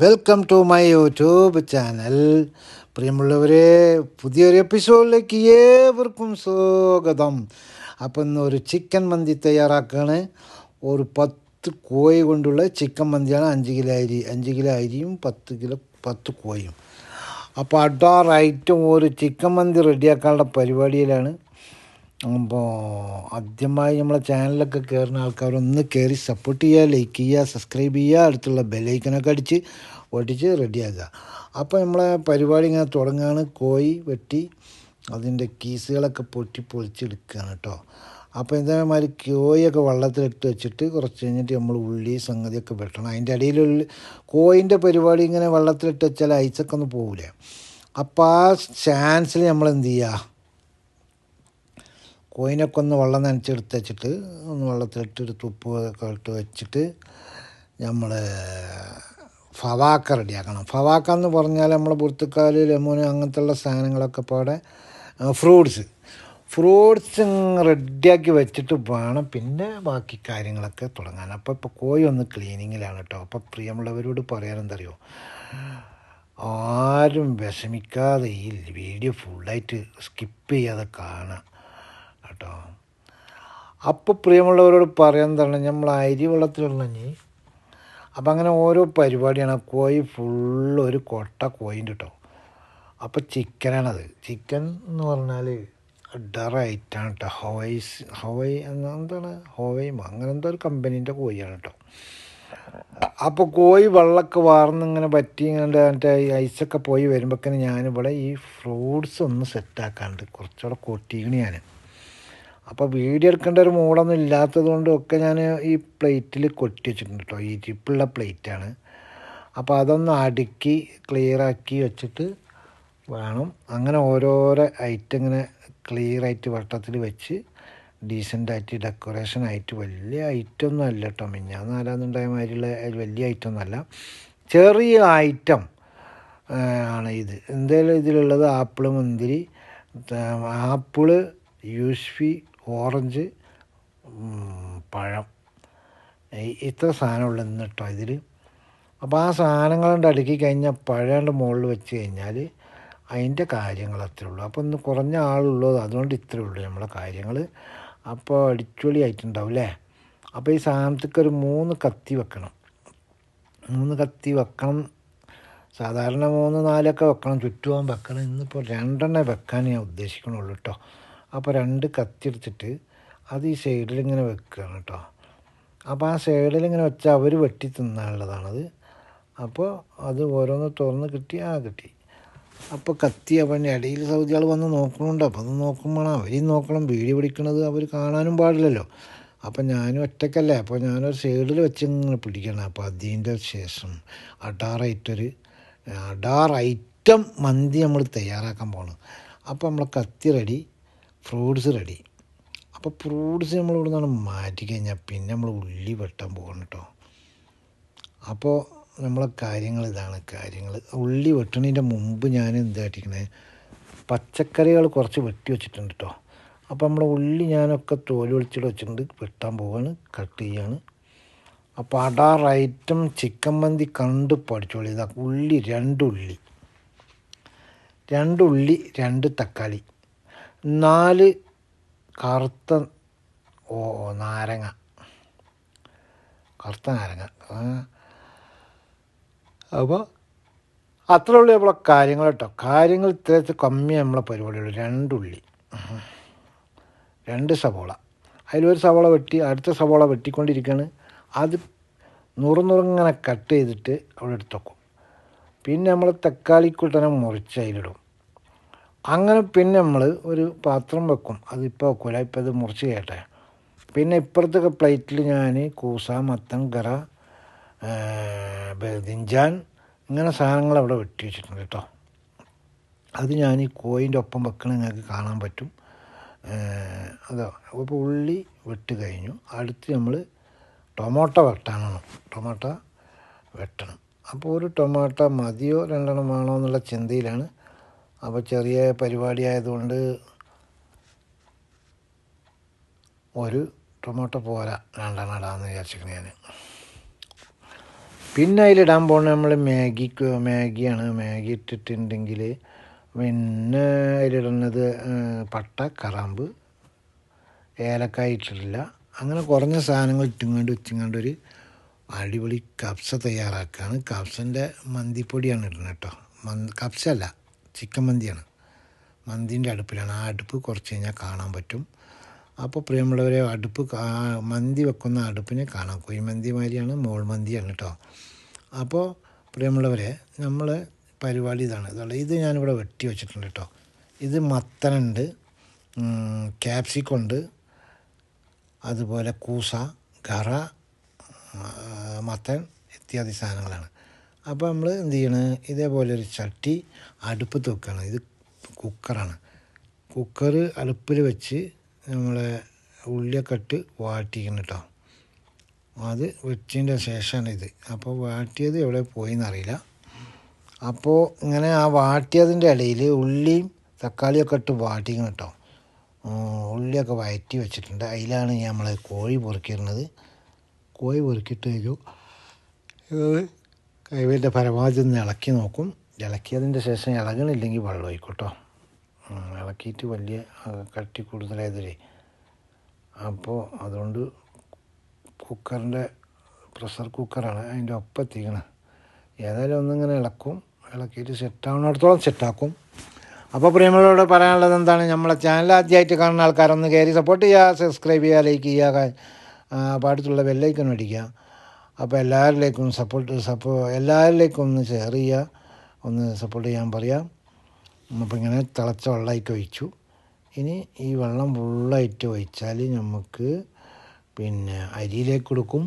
Welcome to my YouTube channel പ്രിയമുള്ളവരെ പുതിയൊരു എപ്പിസോഡിലേക്ക് ഏവർക്കും സ്വാഗതം. അപ്പം ഇന്ന് ഒരു ചിക്കൻ മന്തി തയ്യാറാക്കുകയാണ് ഒരു പത്ത് കോഴി കൊണ്ടുള്ള ചിക്കൻ മന്തിയാണ് അഞ്ച് കിലോ അരി അഞ്ച് കിലോ അരിയും പത്ത് കിലോ പത്ത് കോഴിയും. അപ്പോൾ അഡാറായിട്ടും ഒരു ചിക്കൻ മന്തി റെഡിയാക്കാനുള്ള പരിപാടിയിലാണ്. അപ്പോൾ ആദ്യമായി നമ്മളെ ചാനലൊക്കെ കയറുന്ന ആൾക്കാരൊന്ന് കയറി സപ്പോർട്ട് ചെയ്യുക ലൈക്ക് ചെയ്യുക സബ്സ്ക്രൈബ് ചെയ്യുക അടുത്തുള്ള ബെല്ലൈക്കനൊക്കെ അടിച്ച് ഒട്ടിച്ച് റെഡിയാക്കുക അപ്പോൾ നമ്മളെ പരിപാടി ഇങ്ങനെ തുടങ്ങുകയാണ് കോഴി വെട്ടി അതിന്റെ കീസുകളൊക്കെ പൊട്ടി പൊളിച്ചെടുക്കുകയാണ് കേട്ടോ അപ്പോൾ ഇതേമാതിരി കോഴിയൊക്കെ വെള്ളത്തിലിട്ട് വെച്ചിട്ട് കുറച്ച് കഴിഞ്ഞിട്ട് നമ്മൾ ഉള്ളി സംഗതിയൊക്കെ വെട്ടണം. അതിന്റെ ഇടയിലുള്ള കോഴിന്റെ പരിപാടി ഇങ്ങനെ വെള്ളത്തിലിട്ട് വെച്ചാൽ ഐസൊക്കെ ഒന്ന് പോകില്ലേ അപ്പോൾ ആ ചാൻസിൽ നമ്മൾ എന്ത് ചെയ്യുക കോയിനൊക്കെ ഒന്ന് വെള്ളം നനച്ചെടുത്ത് വെച്ചിട്ട് ഒന്ന് വെള്ളത്തിലിട്ട് ഒരു തുപ്പ് ഒക്കെ ഇട്ട് വെച്ചിട്ട് നമ്മൾ ഫവാക്ക റെഡിയാക്കണം. ഫവാക്ക എന്ന് പറഞ്ഞാൽ നമ്മൾ പുറത്തുക്കാൽ ലെമോന് അങ്ങനത്തെ ഉള്ള സാധനങ്ങളൊക്കെ പാടെ ഫ്രൂട്ട്സ്. ഫ്രൂട്ട്സ് റെഡിയാക്കി വെച്ചിട്ട് വേണം പിന്നെ ബാക്കി കാര്യങ്ങളൊക്കെ തുടങ്ങാൻ. അപ്പോൾ ഇപ്പോൾ കോഴി ഒന്ന് ക്ലീനിങ്ങിലാണ് കേട്ടോ അപ്പോൾ പ്രിയമുള്ളവരോട് പറയാനെന്തറിയോ ആരും വിഷമിക്കാതെ ഈ വീഡിയോ ഫുള്ളായിട്ട് സ്കിപ്പ് ചെയ്യാതെ കാണാം കേട്ടോ. അപ്പോൾ പ്രിയമുള്ളവരോട് പറയാൻ തന്നെ നമ്മൾ അരി വെള്ളത്തിലുള്ളഞ്ഞി അപ്പം അങ്ങനെ ഓരോ പരിപാടിയാണ്. കോഴി ഫുള്ള് ഒരു കൊട്ട കോയിന്റെ കേട്ടോ അപ്പോൾ ചിക്കനാണത്. ചിക്കൻ എന്ന് പറഞ്ഞാൽ ഡർ ഐറ്റാണ് കേട്ടോ ഹവൈസ് ഹവൈ എന്താണ്? ഹോവൈമ അങ്ങനെ എന്തോ ഒരു കമ്പനീന്റെ കോഴിയാണ് കേട്ടോ അപ്പോൾ കോഴി വെള്ളമൊക്കെ വാർന്നിങ്ങനെ പറ്റി ഇങ്ങനെ മറ്റേ ഐസൊക്കെ പോയി വരുമ്പോഴേക്കിന് ഞാനിവിടെ ഈ ഫ്രൂട്ട്സ് ഒന്ന് സെറ്റാക്കാണ്ട് കുറച്ചുകൂടെ കൊട്ടിക്കണ് ഞാൻ അപ്പോൾ വീഡിയോ എടുക്കേണ്ട ഒരു മൂടൊന്നും ഇല്ലാത്തത് കൊണ്ട് ഒക്കെ ഞാൻ ഈ പ്ലേറ്റിൽ കൊട്ടി വെച്ചിട്ടുണ്ട് കേട്ടോ ഈ ജിപ്പുള്ള പ്ലേറ്റാണ് അപ്പോൾ അതൊന്ന് അടുക്കി ക്ലിയറാക്കി വെച്ചിട്ട് വേണം. അങ്ങനെ ഓരോരോ ഐറ്റം ഇങ്ങനെ ക്ലിയറായിട്ട് വട്ടത്തിൽ വെച്ച് ഡീസന്റായിട്ട് ഡെക്കറേഷൻ ആയിട്ട് വലിയ ഐറ്റം ഒന്നും അല്ല കേട്ടോ മിഞ്ഞാന്ന് ആരാന്നുണ്ടായ മാതിരിയുള്ള വലിയ ഐറ്റം ഒന്നുമല്ല ചെറിയ ഐറ്റം ആണ് ഇത്. എന്തായാലും ഇതിലുള്ളത് ആപ്പിൾ മുന്തിരി ആപ്പിൾ യൂസ്ഫി ഓറഞ്ച് പഴം. ഇത്ര സാധനമുള്ള ഇന്ന് കേട്ടോ ഇതിൽ അപ്പോൾ ആ സാധനങ്ങൾ കൊണ്ട് അടുക്കി കഴിഞ്ഞാൽ പഴയണ്ട് മുകളിൽ വെച്ച് കഴിഞ്ഞാൽ അതിന്റെ കാര്യങ്ങൾ അത്രേ ഉള്ളൂ. അപ്പോൾ ഒന്ന് കുറഞ്ഞ ആളുള്ളൂ അതുകൊണ്ട് ഇത്രേ ഉള്ളൂ നമ്മളെ കാര്യങ്ങൾ അപ്പോൾ അടിച്ചുപൊളി ആയിട്ടുണ്ടാവും അല്ലേ? അപ്പോൾ ഈ സാധനത്തേക്ക് ഒരു മൂന്ന് കത്തി വെക്കണം. മൂന്ന് കത്തി വെക്കണം. സാധാരണ മൂന്ന് നാലൊക്കെ വെക്കണം. ചുറ്റുപോകാൻ വെക്കണം. ഇന്നിപ്പോൾ രണ്ടെണ്ണേ വെക്കാൻ ഞാൻ ഉദ്ദേശിക്കണുള്ളൂ കേട്ടോ. അപ്പോൾ രണ്ട് കത്തിയെടുത്തിട്ട് അത് ഈ സൈഡിൽ ഇങ്ങനെ വെക്കുകയാണ് കേട്ടോ. അപ്പോൾ ആ സൈഡിൽ ഇങ്ങനെ വെച്ചാൽ അവർ വെട്ടി തിന്നാനുള്ളതാണത്. അപ്പോൾ അത് ഓരോന്ന് തുറന്ന് കിട്ടി ആ കിട്ടി. അപ്പോൾ കത്തി അപ്പം ഇടയിൽ സൗദികൾ വന്ന് നോക്കണുണ്ട്. അപ്പോൾ അത് നോക്കുമ്പോൾ അവരെയും നോക്കണം. വീഡിയോ പിടിക്കണത് അവർ കാണാനും പാടില്ലല്ലോ. അപ്പം ഞാനും ഒറ്റക്കല്ലേ. അപ്പോൾ ഞാനൊരു സൈഡിൽ വെച്ച് ഇങ്ങനെ പിടിക്കണം. അപ്പോൾ അതിന്റെ ശേഷം ഐറ്റൊരു അഡാർ ഐറ്റം മന്തി നമ്മൾ തയ്യാറാക്കാൻ പോകണം അപ്പോൾ നമ്മൾ കത്തി റെഡി ഫ്രൂട്ട്സ് റെഡി. അപ്പോൾ ഫ്രൂട്ട്സ് നമ്മൾ ഇവിടെ നിന്നാണ് മാറ്റി കഴിഞ്ഞാൽ പിന്നെ നമ്മൾ ഉള്ളി വെട്ടാൻ പോകണം കേട്ടോ അപ്പോൾ നമ്മളെ കാര്യങ്ങൾ ഇതാണ് കാര്യങ്ങൾ. ഉള്ളി വെട്ടണതിന്റെ മുമ്പ് ഞാൻ എന്താട്ടിക്കണേ പച്ചക്കറികൾ കുറച്ച് വെട്ടി വെച്ചിട്ടുണ്ട് കേട്ടോ അപ്പോൾ നമ്മുടെ ഉള്ളി ഞാനൊക്കെ തോൽ വെളിച്ചിട്ട് വെച്ചിട്ടുണ്ട് വെട്ടാൻ പോവാണ് കട്ട് ചെയ്യാണ്. അപ്പോൾ അടാർ ഐറ്റം ചിക്കൻ മന്തി കണ്ട് പഠിച്ചോളി. ഇതാ ഉള്ളി രണ്ടുള്ളി രണ്ടുള്ളി രണ്ട് തക്കാളി. നാല് കറുത്ത ഓ നാരങ്ങ. കറുത്ത നാരങ്ങ. അപ്പോൾ അത്ര ഉള്ളൂ നമ്മളെ കാര്യങ്ങൾ കേട്ടോ. കാര്യങ്ങൾ ഇത്രയത്തെ കമ്മി നമ്മളെ പരിപാടിയുള്ളൂ രണ്ടുള്ളി രണ്ട് സവോള. അതിലൊരു സവോള വെട്ടി അടുത്ത സവോള വെട്ടിക്കൊണ്ടിരിക്കുകയാണ് അത് നുറുനുറങ്ങനെ കട്ട് ചെയ്തിട്ട് അവിടെ എടുത്തു വെക്കും. പിന്നെ നമ്മൾ തക്കാളിക്കുട്ടനെ മുറിച്ച് അതിലിടും. അങ്ങനെ പിന്നെ നമ്മൾ ഒരു പാത്രം വെക്കും. അതിപ്പോൾ വെക്കൂല. ഇപ്പോൾ ഇത് മുറിച്ച് കേട്ടെ പിന്നെ ഇപ്പുറത്തൊക്കെ പ്ലേറ്റിൽ ഞാൻ കൂസ മത്തൻ കറ ബദിഞ്ചാൻ ഇങ്ങനെ സാധനങ്ങൾ അവിടെ വെട്ടി വെച്ചിട്ടുണ്ട് കേട്ടോ. അത് ഞാൻ ഈ കോയിന്റെ ഒപ്പം വെക്കണ നിങ്ങൾക്ക് കാണാൻ പറ്റും. അതോ. അപ്പോൾ ഉള്ളി വെട്ട് കഴിഞ്ഞു. അടുത്ത് നമ്മൾ ടൊമാറ്റോ വെട്ടാനാണ്. ടൊമാറ്റോ വെട്ടണം. അപ്പോൾ ഒരു ടൊമാറ്റോ മതിയോ രണ്ടെണ്ണം വേണോ എന്നുള്ള ചിന്തയിലാണ് അപ്പോൾ ചെറിയ പരിപാടി ആയതുകൊണ്ട് ഒരു ടൊമാറ്റോ പോരാ രണ്ടെണ്ണം ഇടാമെന്ന് വിചാരിച്ചിരിക്കണ ഞാൻ പിന്നെ അതിലിടാൻ പോകുന്നത് നമ്മൾ മാഗിക്ക് മാഗിയാണ്. മാഗി ഇട്ടിട്ടുണ്ടെങ്കിൽ പിന്നെ അതിലിടുന്നത് പട്ട കറാമ്പ് ഏലക്കായ ഇട്ടിട്ടില്ല. അങ്ങനെ കുറഞ്ഞ സാധനങ്ങൾ ഇട്ടുങ്ങാണ്ട് വെച്ചുങ്ങാണ്ട് ഒരു അടിപൊളി കപ്സ തയ്യാറാക്കുകയാണ് കപ്സന്റെ മന്തിപ്പൊടിയാണ് ഇടുന്നത് കേട്ടോ. മന്ത് കപ്സ അല്ല ചിക്കൻ മന്തിയാണ്. മന്തിന്റെ അടുപ്പിലാണ്. ആ അടുപ്പ് കുറച്ച് കഴിഞ്ഞാൽ കാണാൻ പറ്റും. അപ്പോൾ പ്രിയമുള്ളവരെ അടുപ്പ് മന്തി വെക്കുന്ന അടുപ്പിനെ കാണാം. കുഴിമന്തി മാതിരിയാണ് മോൾ മന്തിയാണ് കേട്ടോ. അപ്പോൾ പ്രിയമുള്ളവരെ നമ്മൾ പരിപാടി ഇതാണ്. ഇതുള്ള ഇത് ഞാനിവിടെ വെട്ടി വെച്ചിട്ടുണ്ട് കേട്ടോ. ഇത് മത്തനുണ്ട് ക്യാപ്സിക്കുണ്ട് അതുപോലെ കൂസ ആ, മത്തൻ ഇത്യാദി സാധനങ്ങളാണ്. അപ്പോൾ നമ്മൾ എന്ത് ചെയ്യണം? ഇതേപോലെ ഒരു ചട്ടി അടുപ്പത്ത് വെക്കുകയാണ് ഇത് കുക്കറാണ്. കുക്കർ അടുപ്പിൽ വെച്ച് നമ്മളെ ഉള്ളിയൊക്കെ ഇട്ട് വാട്ടിക്കണം കേട്ടോ അത് വെച്ചതിന്റെ ശേഷമാണ് ഇത്. അപ്പോൾ വാട്ടിയത് എവിടെ പോയി എന്നറിയില്ല അപ്പോൾ ഇങ്ങനെ ആ വാട്ടിയതിന്റെ ഇടയിൽ ഉള്ളിയും തക്കാളിയൊക്കെ ഇട്ട് വാട്ടിക്കണം കേട്ടോ ഉള്ളിയൊക്കെ വയറ്റി വെച്ചിട്ടുണ്ട്. അതിലാണ് നമ്മൾ കോഴി പൊറുക്കിയിരുന്നത് കോഴി പൊറുക്കിയിട്ട് കഴിഞ്ഞു കൈവേലിന്റെ പരമാവധി ഒന്ന് ഇളക്കി നോക്കും. ഇളക്കിയതിന്റെ ശേഷം ഇളകണില്ലെങ്കിൽ വെള്ളം ഒഴിക്കട്ടോ. ഇളക്കിയിട്ട് വലിയ കട്ടി കൂടുതലായതിലേ. അപ്പോൾ അതുകൊണ്ട് കുക്കറിന്റെ പ്രഷർ കുക്കറാണ് അതിന്റെ ഒപ്പം എത്തിക്കണം. ഏതായാലും ഒന്നിങ്ങനെ ഇളക്കും. ഇളക്കിയിട്ട് സെറ്റാവുന്നിടത്തോളം സെറ്റാക്കും അപ്പോൾ പ്രിയമുള്ളവരോട് പറയാനുള്ളത് എന്താണ്? നമ്മളെ ചാനൽ ആദ്യമായിട്ട് കാണുന്ന ആൾക്കാരൊന്ന് കയറി സപ്പോർട്ട് ചെയ്യുക സബ്സ്ക്രൈബ് ചെയ്യുക ലൈക്ക് ചെയ്യുക പാടത്തുള്ള ബെല്ലൈക്കൺ അടിക്കുക. അപ്പോൾ എല്ലാവരിലേക്കും സപ്പോർട്ട് സപ്പോ എല്ലാവരിലേക്കും ഒന്ന് ഷെയർ ചെയ്യുക ഒന്ന് സപ്പോർട്ട് ചെയ്യാൻ പറയാം. അപ്പോൾ ഇങ്ങനെ തിളച്ച വെള്ളമായിട്ട് ഒഴിച്ചു. ഇനി ഈ വെള്ളം ഫുള്ളായിട്ട് ഒഴിച്ചാൽ നമുക്ക് പിന്നെ അരിയിലേക്ക് കൊടുക്കും.